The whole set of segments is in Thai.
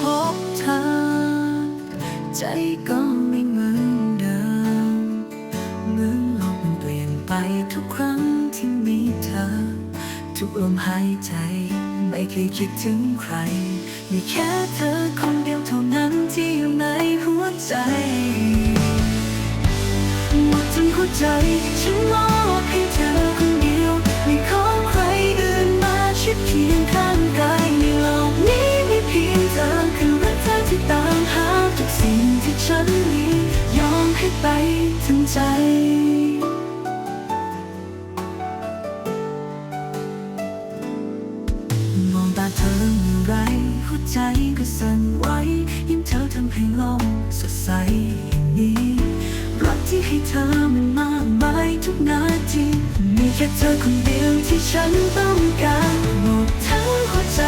พบเธอ ใจก็ไม่เหมือนเดิมเหมือนโลกมันเปลี่ยนไปทุกครั้งที่มีเธอ ทุกลมหายใจ ไม่เคยคิดถึงใคร มีแค่เธอคนเดียวเท่านั้นที่อยู่ในหัวใจหมดทั้งหัวใจฉันมอบให้เธอ ไปทั้งใจมองตาเธอเมื่อไรหัวใจก็สั่นไหวยิ้มเธอทำให้โลกสดใสนี้รักที่ให้เธอมันมากมายทุกนาทีมีแค่เธอคนเดียวที่ฉันต้องการหมดทั้งหัวใจ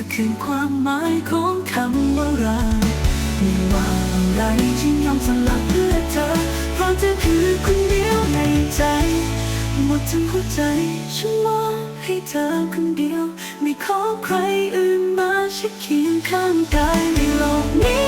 จะคืนความหมายของคำว่ารักไม่ว่าอะไรที่ยอมสลับเพื่อเธอ เพราะเธอคือคนเดียวในใจ หมดทั้งหัวใจฉันมอบให้เธอคนเดียว ไม่ขอใครอื่นมาชิดเคียงข้างกายในโลกนี้